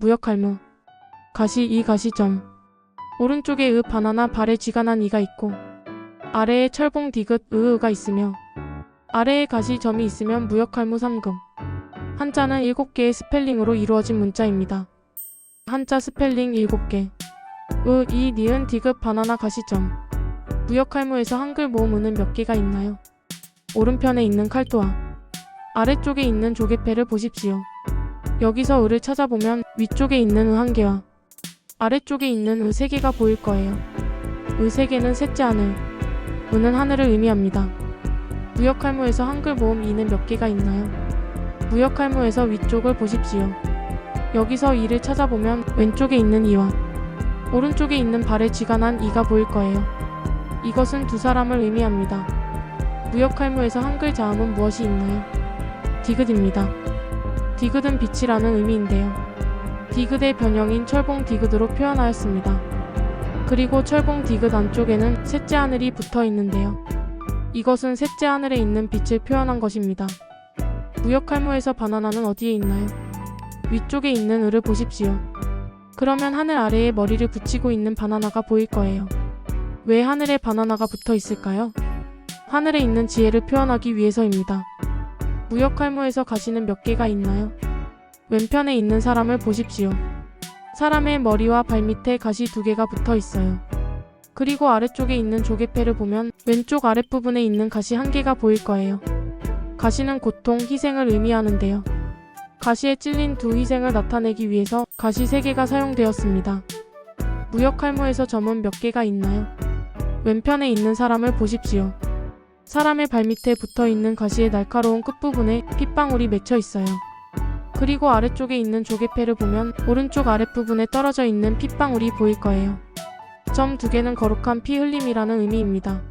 무역할무. 가시 이 가시점. 오른쪽에 으 바나나 발에 쥐가 난 이가 있고 아래에 철봉 디귿 으으가 있으며 아래에 가시점이 있으면 무역할무 3금. 한자는 7개의 스펠링으로 이루어진 문자입니다. 한자 스펠링 7개. 으, 이, 니은, 디귿, 바나나, 가시점. 무역할무에서 한글 모음 은은 몇 개가 있나요? 오른편에 있는 칼도와 아래쪽에 있는 조개패를 보십시오. 여기서 을을 찾아보면 위쪽에 있는 의한 개와 아래쪽에 있는 의세 개가 보일 거예요. 의세 개는 셋째 하늘, 의는 하늘을 의미합니다. 무역할무에서 한글 모음 이는 몇 개가 있나요? 무역할무에서 위쪽을 보십시오. 여기서 이를 찾아보면 왼쪽에 있는 이와 오른쪽에 있는 발에 쥐가 난 이가 보일 거예요. 이것은 두 사람을 의미합니다. 무역할무에서 한글 자음은 무엇이 있나요? 디귿입니다. 디귿은 빛이라는 의미인데요. 디귿의 변형인 철봉 디귿으로 표현하였습니다. 그리고 철봉 디귿 안쪽에는 셋째 하늘이 붙어 있는데요. 이것은 셋째 하늘에 있는 빛을 표현한 것입니다. 무역할무에서 바나나는 어디에 있나요? 위쪽에 있는 을을 보십시오. 그러면 하늘 아래에 머리를 붙이고 있는 바나나가 보일 거예요. 왜 하늘에 바나나가 붙어 있을까요? 하늘에 있는 지혜를 표현하기 위해서입니다. 무역할무에서 가시는 몇 개가 있나요? 왼편에 있는 사람을 보십시오. 사람의 머리와 발밑에 가시 두 개가 붙어 있어요. 그리고 아래쪽에 있는 조개패를 보면 왼쪽 아랫부분에 있는 가시 한 개가 보일 거예요. 가시는 고통, 희생을 의미하는데요. 가시에 찔린 두 희생을 나타내기 위해서 가시 세 개가 사용되었습니다. 무역할무에서 점은 몇 개가 있나요? 왼편에 있는 사람을 보십시오. 사람의 발밑에 붙어 있는 가시의 날카로운 끝부분에 핏방울이 맺혀 있어요. 그리고 아래쪽에 있는 조개패를 보면 오른쪽 아랫부분에 떨어져 있는 핏방울이 보일 거예요. 점 두 개는 거룩한 피 흘림이라는 의미입니다.